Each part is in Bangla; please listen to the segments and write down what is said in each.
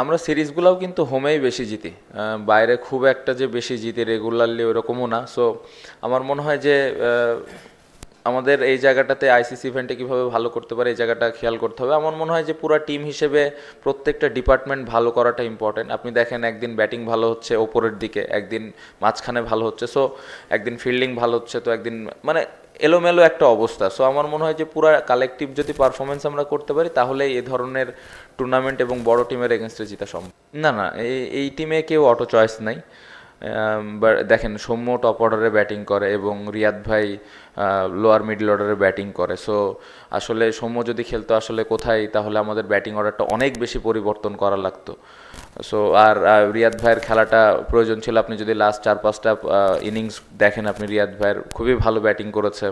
আমরা সিরিজগুলোও কিন্তু হোমেই বেশি জিতি। বাইরে খুব একটা যে বেশি জিতি রেগুলারলি ওরকমও না। সো আমার মনে হয় যে আমাদের এই জায়গাটাতে আইসিসি ইভেন্টে কীভাবে ভালো করতে পারে, এই জায়গাটা খেয়াল করতে হবে। আমার মনে হয় যে পুরো টিম হিসেবে প্রত্যেকটা ডিপার্টমেন্ট ভালো করাটা ইম্পর্টেন্ট আপনি দেখেন একদিন ব্যাটিং ভালো হচ্ছে, ওপরের দিকে, একদিন মাঝখানে ভালো হচ্ছে। সো একদিন ফিল্ডিং ভালো হচ্ছে, তো একদিন মানে এলোমেলো একটা অবস্থা। সো আমার মনে হয় যে পুরো কালেকটিভ যদি পারফরমেন্স আমরা করতে পারি, তাহলে এ ধরনের টুর্নামেন্ট এবং বড় টিমের এগেনস্টে জিতা সম্ভব। না না এই টিমে কেউ অটো চয়েস নাই। দেখেন, সৌম্য টপ অর্ডারে ব্যাটিং করে এবং রিয়াদ ভাই লোয়ার মিডল অর্ডারে ব্যাটিং করে। সো আসলে সৌম্য যদি খেলতো আসলে কোথায়, তাহলে আমাদের ব্যাটিং অর্ডারটা অনেক বেশি পরিবর্তন করা লাগতো। সো আর রিয়াদ ভাইয়ের খেলাটা প্রয়োজন ছিল, আপনি যদি লাস্ট চার, পাঁচটা ইনিংস দেখেন, আপনি রিয়াদ ভাইয়ের খুবই ভালো ব্যাটিং করেছে।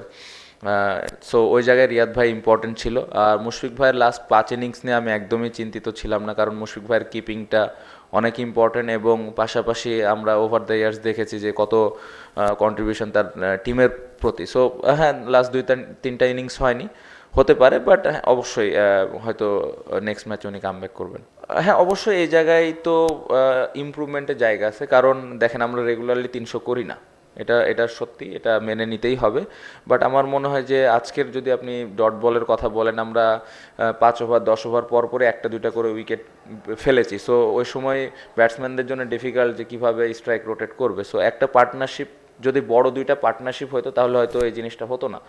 সো ওই জায়গায় রিয়াদ ভাই ইম্পর্টেন্ট ছিল। আর মুশফিক ভাইয়ের লাস্ট পাঁচ ইনিংস নিয়ে আমি একদমই চিন্তিত ছিলাম না, কারণ মুশফিক ভাইয়ের কিপিংটা অনেক ইম্পর্টেন্ট এবং পাশাপাশি আমরা ওভার দ্য ইয়ার্স দেখেছি যে কত কন্ট্রিবিউশন তার টিমের প্রতি। সো হ্যাঁ লাস্ট দুই তিন- তিনটা ইনিংস হয়নি, হতে পারে বাট হ্যাঁ অবশ্যই হয়তো নেক্সট ম্যাচ উনি কামব্যাক করবেন। হ্যাঁ অবশ্যই এই জায়গায় তো ইমপ্রুভমেন্টের জায়গা আছে, কারণ দেখেন আমরা রেগুলারলি তিনশো করি না। এটা এটা সত্যি, এটা মেনে নিতেই হবে। বাট আমার মনে হয় যে আজকের যদি আপনি ডট বলের কথা বলেন, আমরা পাঁচ ওভার দশ ওভার পর পরে একটা, দুইটা করে উইকেট ফেলেছি। সো ওই সময় ব্যাটসম্যানদের জন্য ডিফিকাল্ট যে কীভাবে স্ট্রাইক রোটেট করবে। সো একটা পার্টনারশিপ যদি বড় দুইটা পার্টনারশিপ হতো তাহলে হয়তো এই জিনিসটা হতো না।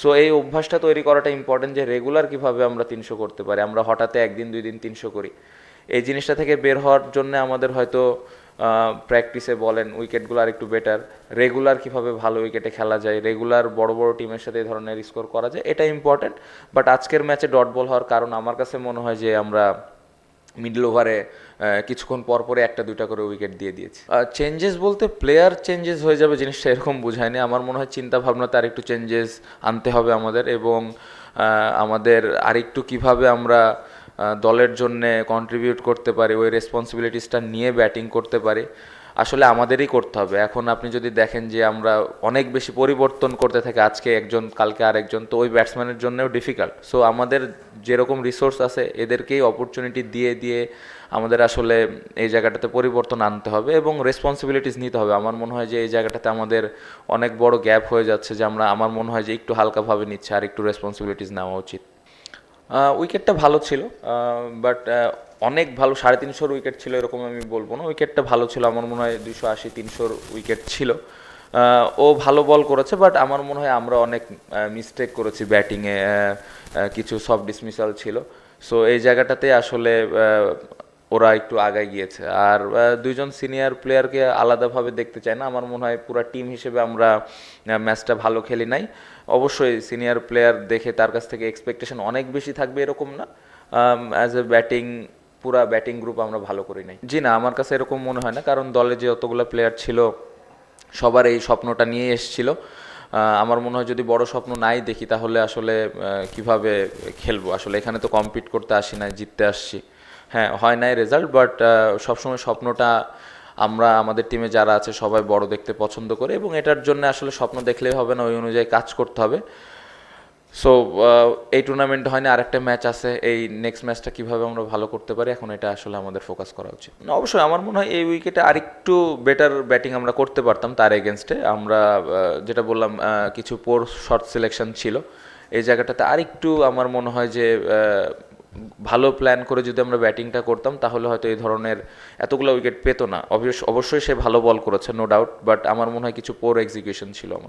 সো এই অভ্যাসটা তৈরি করাটা ইম্পর্টেন্ট যে রেগুলার কীভাবে আমরা তিনশো করতে পারি। আমরা হঠাৎ একদিন, দুই দিন তিনশো করি। এই জিনিসটা থেকে বের হওয়ার জন্য আমাদের হয়তো প্র্যাকটিসে বলেন উইকেটগুলো আর একটু বেটার রেগুলার কীভাবে ভালো উইকেটে খেলা যায় রেগুলার বড় বড় টিমের সাথে এই ধরনের স্কোর করা যায়, এটা ইম্পর্টেন্ট বাট আজকের ম্যাচে ডট বল হওয়ার কারণ আমার কাছে মনে হয় যে আমরা মিডল ওভারে কিছুক্ষণ পর পরে একটা, দুইটা করে উইকেট দিয়ে দিয়েছি। চেঞ্জেস বলতে প্লেয়ার চেঞ্জেস হয়ে যাবে জিনিসটা এরকম বোঝায়নি। আমার মনে হয় চিন্তা ভাবনাতে আরেকটু চেঞ্জেস আনতে হবে আমাদের এবং আমাদের আরেকটু কীভাবে আমরা দলের জন্য কন্ট্রিবিউট করতে পারি, ওই রেসপন্সিবিলিটিসটা নিয়ে ব্যাটিং করতে পারে, আসলে আমাদেরই করতে হবে। এখন আপনি যদি দেখেন যে আমরা অনেক বেশি পরিবর্তন করতে থাকি, আজকে একজন, কালকে আরেকজন, তো ওই ব্যাটসম্যানের জন্যও ডিফিকাল্ট সো আমাদের যেরকম রিসোর্স আছে, এদেরকেই অপরচুনিটি দিয়ে দিয়ে আমাদের আসলে এই জায়গাটাতে পরিবর্তন আনতে হবে এবং রেসপন্সিবিলিটিস নিতে হবে। আমার মনে হয় যে এই জায়গাটাতে আমাদের অনেক বড় গ্যাপ হয়ে যাচ্ছে যে আমরা, আমার মনে হয় যে একটু হালকাভাবে নিচ্ছে আর একটু রেসপন্সিবিলিটিস নেওয়া উচিত। উইকেটটা ভালো ছিল বাট অনেক ভালো, সাড়ে তিনশোর উইকেট ছিল এরকম আমি বলব না। উইকেটটা ভালো ছিল, আমার মনে হয় দুশো আশি, তিনশোর উইকেট ছিল। ও ভালো বল করেছে বাট আমার মনে হয় আমরা অনেক মিস্টেক করেছি ব্যাটিংয়ে কিছু সফট ডিসমিসাল ছিল। সো এই জায়গাটাতে আসলে ওরা একটু আগায় গিয়েছে। আর দুইজন সিনিয়র প্লেয়ারকে আলাদাভাবে দেখতে চাই না। আমার মনে হয় পুরো টিম হিসেবে আমরা ম্যাচটা ভালো খেলি নাই। অবশ্যই সিনিয়র প্লেয়ার দেখে তার কাছ থেকে এক্সপেকটেশন অনেক বেশি থাকবে এরকম না। অ্যাজ এ ব্যাটিং পুরা ব্যাটিং গ্রুপ আমরা ভালো করি নাই। জি না, আমার কাছে এরকম মনে হয় না। কারণ দলে যে অতগুলো প্লেয়ার ছিল, সবার এই স্বপ্নটা নিয়ে এসেছিল। আমার মনে হয় যদি বড় স্বপ্ন নাই দেখি, তাহলে আসলে কীভাবে খেলব? আসলে এখানে তো কম্পিট করতে আসি না জিততে আসছি। হ্যাঁ হয় নাই রেজাল্ট বাট সবসময় স্বপ্নটা আমরা, আমাদের টিমে যারা আছে, সবাই বড় দেখতে পছন্দ করে এবং এটার জন্য আসলে স্বপ্ন দেখলেই হবে না, ওই অনুযায়ী কাজ করতে হবে। সো এই টুর্নামেন্ট হয় না আরেকটা ম্যাচ আছে, এই নেক্সট ম্যাচটা কীভাবে আমরা ভালো করতে পারি, এখন এটা আসলে আমাদের ফোকাস করা উচিত। অবশ্যই আমার মনে হয় এই উইকেটে আরেকটু বেটার ব্যাটিং আমরা করতে পারতাম তার এগেনস্টে আমরা যেটা বললাম কিছু পোর শর্ট সিলেকশন ছিল। এই জায়গাটাতে আরেকটু আমার মনে হয় যে ভালো প্ল্যান করে যদি আমরা ব্যাটিংটা করতাম, তাহলে হয়তো এই ধরনের এতগুলো উইকেট পেতো না। অবশ্য- অবশ্যই সে ভালো বল করেছে নো ডাউট বাট আমার মনে হয় কিছু পোর এক্সিকিউশন ছিল আমাদের।